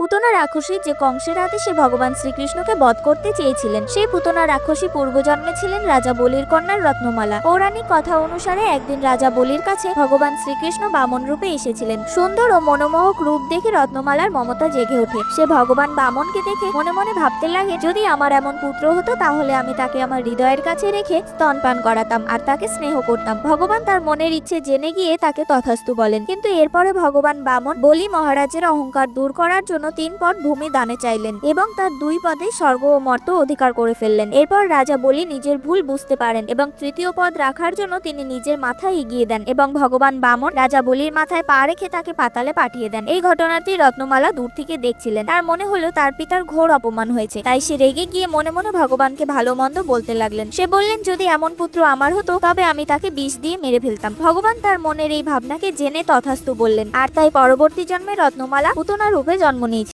পুতনা রাক্ষসী যে কংসের হাতে সে ভগবান শ্রীকৃষ্ণকে বধ করতে চেয়েছিলেন, সেই পুতনা রাক্ষসী পূর্বজন্মে ছিলেন রাজা বলির কন্যার রত্নমালা। পৌরাণিক কথা অনুসারে একদিন রাজা বলির কাছে ভগবান শ্রীকৃষ্ণ বামন রূপে এসেছিলেন। সুন্দর ও মনোমোহক রূপ দেখে রত্নমালার মমতা জেগে ওঠে। সে ভগবান বামনকে দেখে মনে মনে ভাবতে লাগে, যদি আমার এমন পুত্র হতো তাহলে আমি তাকে আমার হৃদয়ের কাছে রেখে স্তনপান করাতাম আর তাকে স্নেহ করতাম। ভগবান তার মনের ইচ্ছে জেনে গিয়ে তাকে তথাস্তু বলেন। কিন্তু এরপরে ভগবান বামন বলি মহারাজের অহংকার দূর করার জন্য তিন পদ ভূমি দানে চাইলেন এবং তার দুই পদে স্বর্গ ও মর্ত অধিকার করে ফেললেন। এরপর রাজা বলি নিজের ভুল বুঝতে পারেন এবং তৃতীয় পদ রাখার জন্য তিনি নিজের মাথায় এগিয়ে দেন এবং ভগবান বামন রাজা বলির মাথায় পা রেখে তাকে পাতালে পাঠিয়ে দেন। এই ঘটনাটি রত্নমালা দূর থেকে দেখছিলেন। তার মনে হলো তার পিতার ঘোর অপমান হয়েছে। তাই সে রেগে গিয়ে মনে মনে ভগবানকে ভালো মন্দ বলতে লাগলেন। সে বললেন, যদি এমন পুত্র আমার হতো, তবে আমি তাকে বিষ দিয়ে মেরে ফেলতাম। ভগবান তার মনের এই ভাবনাকে জেনে তথাস্তু বললেন। আর তাই পরবর্তী জন্মে রত্নমালা পুতনা রূপে জন্ম নিয়েছে